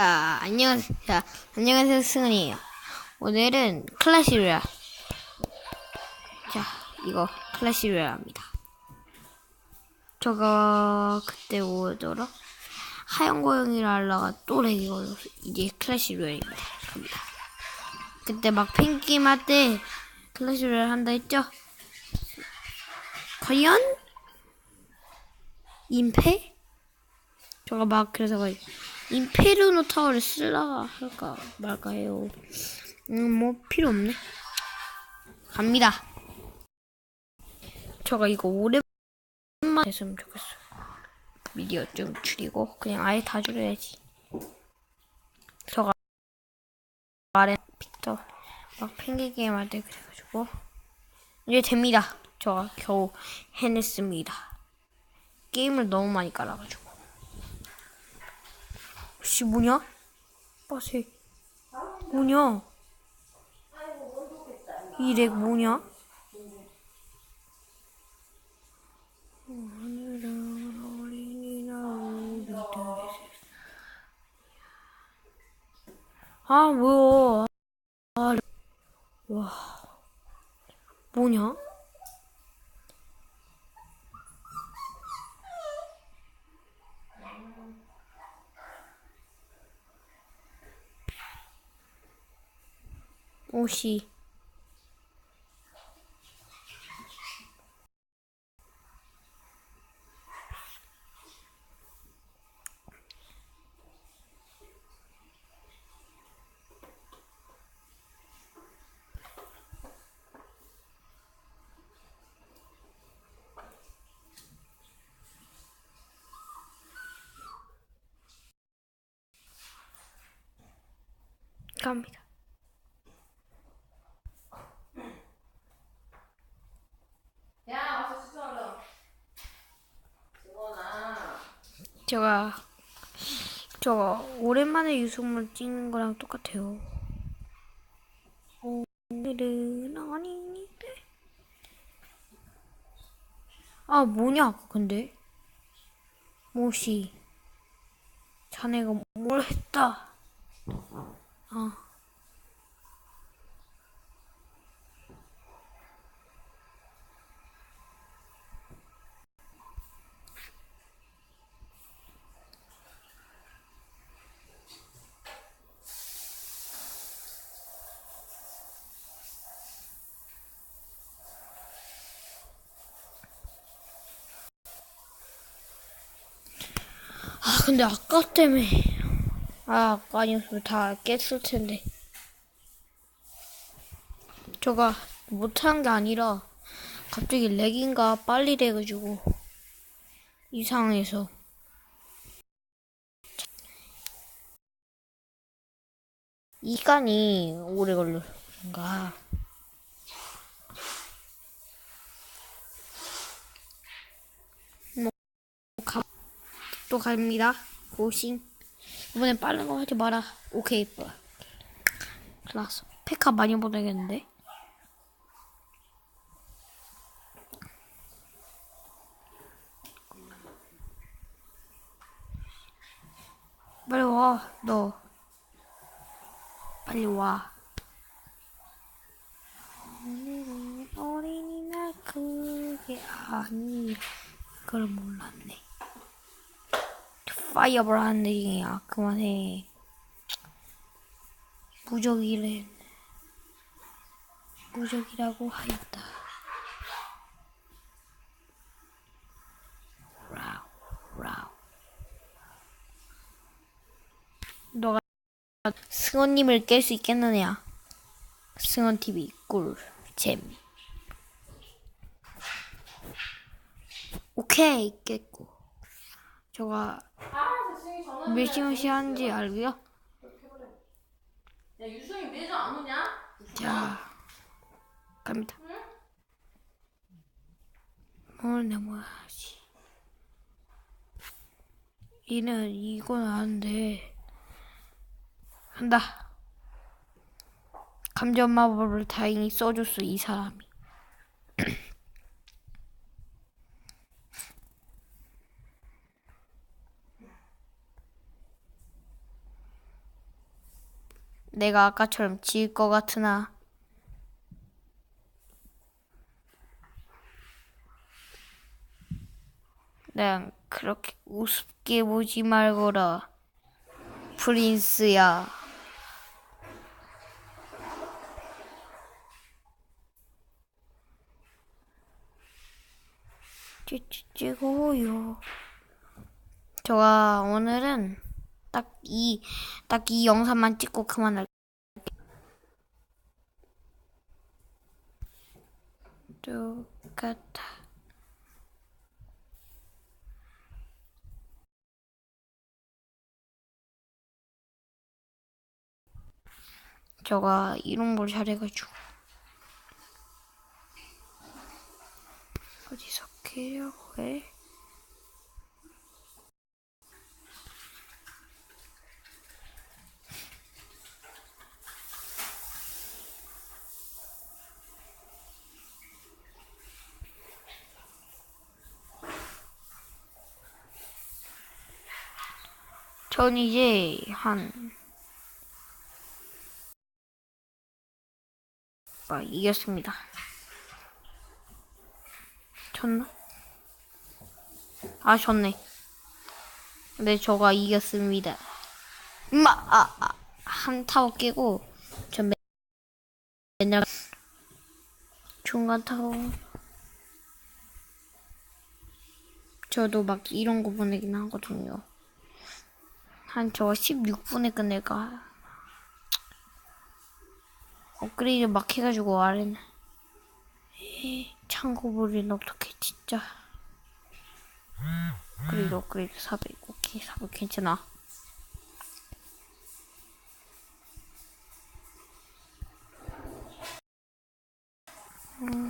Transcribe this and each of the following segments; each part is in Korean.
자, 안녕하세요. 자, 안녕하세요, 승은이에요. 오늘은 클래시로야. 자, 이거 클래시로야입니다. 저가 그때 뭐더라? 하얀 고양이를 하려가 또 렉이 걸려서 이제 클래시로야입니다. 갑니다. 그때 막 핑기 맛때 클래시로야 한다 했죠? 과연? 임패? 저가 막 그래서 막 임페르노 타워를 쓸라 할까 말까 해요. 음, 뭐 필요 없네. 갑니다. 저가 이거 오랜만에 했으면 좋겠어요. 미디어 좀 줄이고 그냥 아예 다 줄여야지. 저가 아래 빅터 막 팽개 게임 할 때 그래가지고 이제 됩니다. 저가 겨우 해냈습니다. 게임을 너무 많이 깔아가지고. 씨 뭐냐? 빠세 뭐냐? 이 렉 뭐냐? 아 뭐야 아, 와 뭐냐? 옷이 갑니다. 야, 와서 씻어라. 수건아. 제가 저거 오랜만에 유성물 찍는 거랑 똑같아요. 오늘은 아닌데. 아 뭐냐 근데 뭐시 자네가 뭘 했다. 아 아 근데 아까 때문에 아 아까 아니었으면 다 깼을 텐데. 저가 못한 게 아니라 갑자기 렉인가 빨리 돼가지고 이상해서. 이간이 오래 걸려가 또 갑니다. 고싱. 이번엔 빠른 거 하지 마라. 오케이, 빠. 클라스. 페카 많이 보내겠는데? 빨리 와, 너. 빨리 와. 오늘은 어린이날 그게 아니. 그걸 몰랐네. 파이어볼 하는 얘기야. 그만해. 무적이래. 무적이라고 하였다. 라우, 라우. 너가 승원님을 깰 수 있겠느냐? 승원 TV 꿀 잼. 오케이 깼고. 시간씩 하는지 알고요? 야, 유승이 매주 안 오냐? 자, 갑니다. 뭘 내모야지. 이는 이건 아는데 한다. 감전 마법을 다행히 써줬어 이 사람이. 내가 아까처럼 질것 같으나. 난 그렇게 우습게 보지 말거라. 프린스야. 찌찌찌고요. 저가 오늘은 딱 이, 딱 이 영상만 찍고 그만할. 똑같아. 저가 이런 걸 잘해가지고. 어디서 끼려고 해? 전 이제 한 아, 이겼습니다. 졌나? 아, 졌네. 네, 저가 이겼습니다. 엄마, 아, 아, 한 타워 깨고, 전 맨- 맨날 중간 타워. 저도 막 이런 거 보내긴 하거든요. 한 저 16분에 끝낼까? 업그레이드 막 해가지고 아래는 에이, 창고물은 어떻게 진짜 업그레이드 업그레이드 400 오케이 400 괜찮아 음.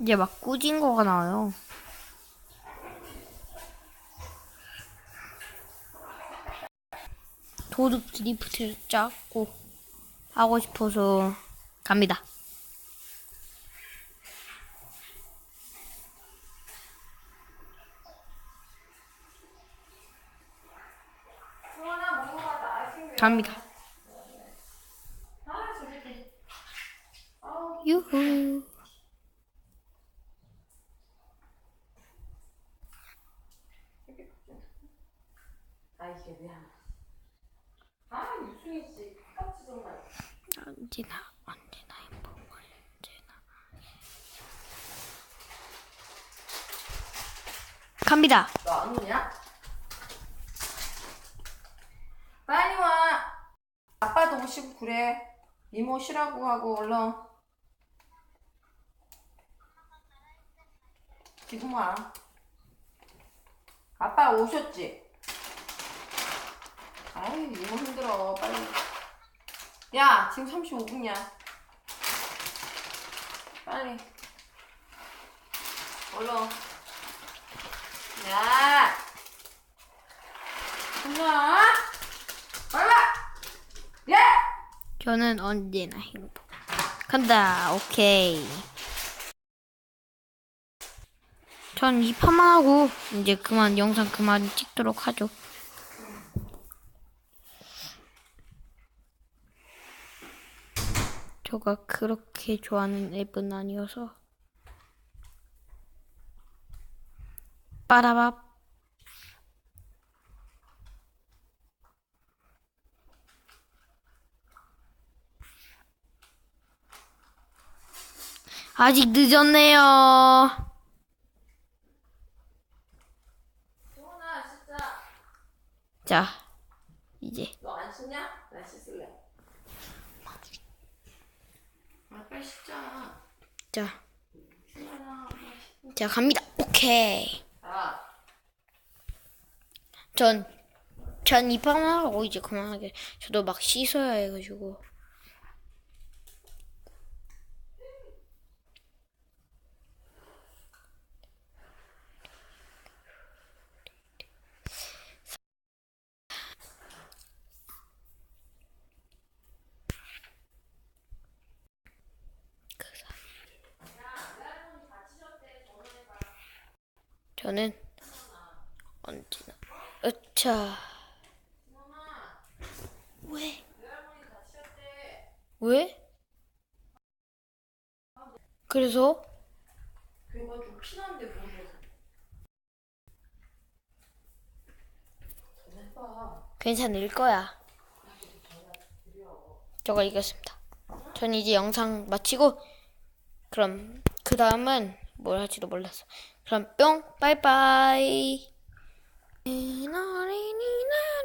이제 막 꾸진 거가 나와요. 도둑 드리프트를 짜고 하고 싶어서 갑니다. 갑니다. 아, 재밌게. 아우, 유후. 아. 아, 씨. 정말. 언제나 언제나 행복 언제나 갑니다. 너 안 오냐? 빨리 와. 아빠도 오시고 그래. 이모 쉬라고 하고 얼른. 지금 와. 아빠 오셨지? 아이 이모 힘들어. 빨리. 야 지금 35분이야. 빨리. 얼른. 야! 엄마! 빨리! 예! 저는 언제나 행복. 간다. 오케이. 전 이 판만 하고 이제 그만 영상 그만 찍도록 하죠. 저가 그렇게 좋아하는 앱은 아니어서. 빠라밥 아직 늦었네요. 자, 이제 너 안 씻냐? 나 씻을래. 아 빨리 씻자. 자. 자 갑니다. 오케이. 야, 전전 입학만 하고 이제 그만하게. 저도 막 씻어야 해가지고. 저는 언제나 으차 왜? 왜? 그래서 그래가지고 피나는데 모르겠어. 해봐. 괜찮을 거야. 저가 이겼습니다. 전 이제 영상 마치고 그럼 그 다음은 뭘 할지도 몰랐어. 그럼 뿅 빠이빠이. 어린이날